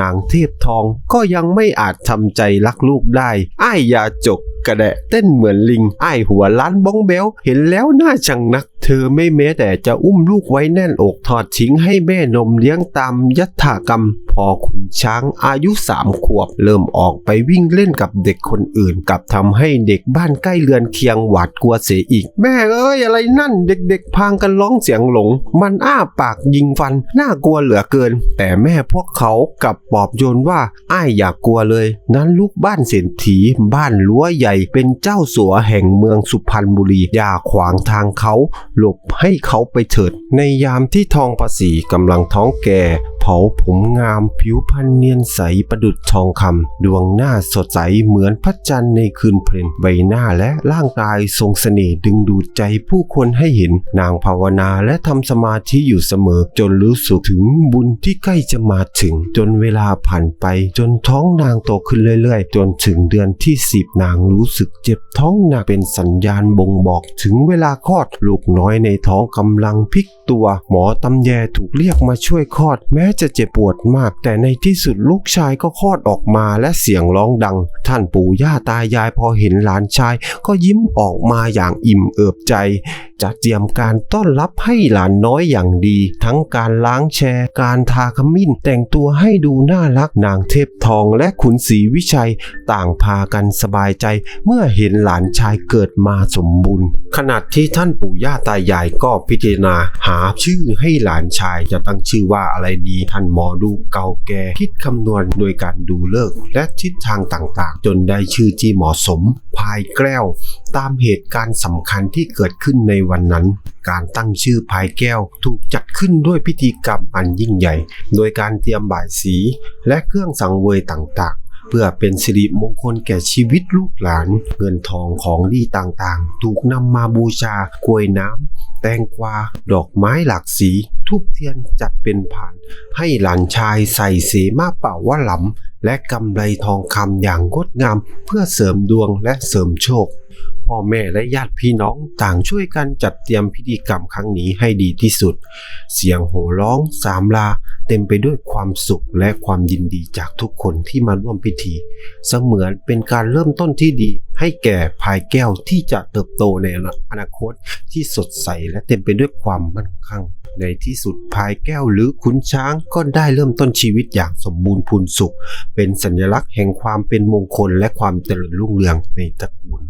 นางเทพทองก็ยังไม่อาจทำใจรักลูกได้ อ้ายยาจกกระแดะเต้นเหมือนลิง อ้ายหัวล้านบ้องเบลเห็นแล้วน่าชังนัก เธอไม่แม้แต่จะอุ้มลูกไว้แน่นอกทอดทิ้งให้แม่นมเลี้ยงตามยัตถากรรม พอขุนช้างอายุสามขวบ เริ่มออกไปวิ่งเล่นกับเด็กคนอื่นกับทำให้เด็กบ้านใกล้เรือนเคียงหวาดกลัวเสียอีก แม่เอ้ยอะไรนั่นเด็กๆพางกันร้องเสียงหลง มันอ้าปากยิงฟัน น่ากลัวเหลือเกิน แต่แม่พวกเขากลับปอบโยนว่าอ้ายอย่ากกลัวเลย นั้นลูกบ้านเศรษฐีบ้านรั้วใหญ่เป็นเจ้าสัวแห่งเมืองสุพรรณบุรีอย่าขวางทางเขาหลบให้เขาไปเถิดในยามที่ทองภาษีกำลังท้องแก่ เผาผมงามผิวพรรณเนียนใสประดุจทองคำดวงหน้าสดใสเหมือนพระจันทร์ในคืนเพลนใบหน้าและร่างกายทรงเสน่ห์ดึงดูดใจผู้คนให้เห็น นางภาวนาและทำสมาธิอยู่เสมอ จนรู้สึกถึงบุญที่ใกล้จะมาถึง จนเวลาผ่านไป จนท้องนางโตขึ้นเรื่อยๆ จนถึงเดือนที่สิบนางรู้สึกเจ็บท้องหนักเป็นสัญญาณบ่งบอกถึงเวลาคลอดลูกน้อยในท้องกำลังพลิกตัว หมอตำแยถูกเรียกมาช่วยคลอด แม้จะเจ็บปวดมาก แต่ในที่สุดลูกชายก็คลอดออกมาและเสียงร้องดัง ท่านปู่ย่าตายายพอเห็นหลานชาย ก็ยิ้มออกมาอย่างอิ่มเอิบใจ จะเตรียมการต้อนรับให้หลานน้อยอย่างดี ทั้งการล้างแชร์ การทาขมิ้นแต่งตัวให้ดูน่ารักนางเทพทองและขุนศรีวิชัย ต่างพากันสบายใจ เมื่อเห็นหลานชายเกิดมาสมบูรณ์ขณะที่ท่านปู่ย่าตายายก็พิจารณาหาชื่อให้หลานชายจะตั้งชื่อว่าอะไรดีท่านหมอดูเก่าแก่คิดคำนวณโดยการดูเลิกและทิศทางต่างๆ จนได้ชื่อที่เหมาะสม พายแก้ว ตามเหตุการณ์สำคัญที่เกิดขึ้นในวันนั้น การตั้งชื่อพายแก้วถูกจัดขึ้นด้วยพิธีกรรมอันยิ่งใหญ่ โดยการเตรียมบ่ายสีและเครื่องสังเวยต่างๆ เพื่อเป็นสิริมงคลแก่ชีวิตลูกหลาน เงินทองของดีต่างๆ ถูกนำมาบูชากล้วยน้ำแตงกวา ดอกไม้หลากสีทูบเทียนจัดเป็นผ่าน ให้หลานชายใส่เสมาเป่าว่าหลำและกำไรทองคำอย่างงดงาม เพื่อเสริมดวงและเสริมโชคพ่อแม่และญาติพี่น้องต่างช่วยกันจัดเตรียมพิธีกรรมครั้งนี้ให้ดีที่สุด เสียงโห่ร้องสามลา เต็มไปด้วยความสุขและความยินดีจากทุกคนที่มาร่วมพิธี เสมือนเป็นการเริ่มต้นที่ดี ให้แก่พายแก้วที่จะเติบโตในอนาคตที่สดใสและเต็มไปด้วยความมั่นคงในที่สุดพายแก้วหรือขุนช้างก็ได้เริ่มต้นชีวิตอย่างสมบูรณ์พูนสุข เป็นสัญลักษณ์แห่งความเป็นมงคลและความเจริญรุ่งเรืองในตระกูล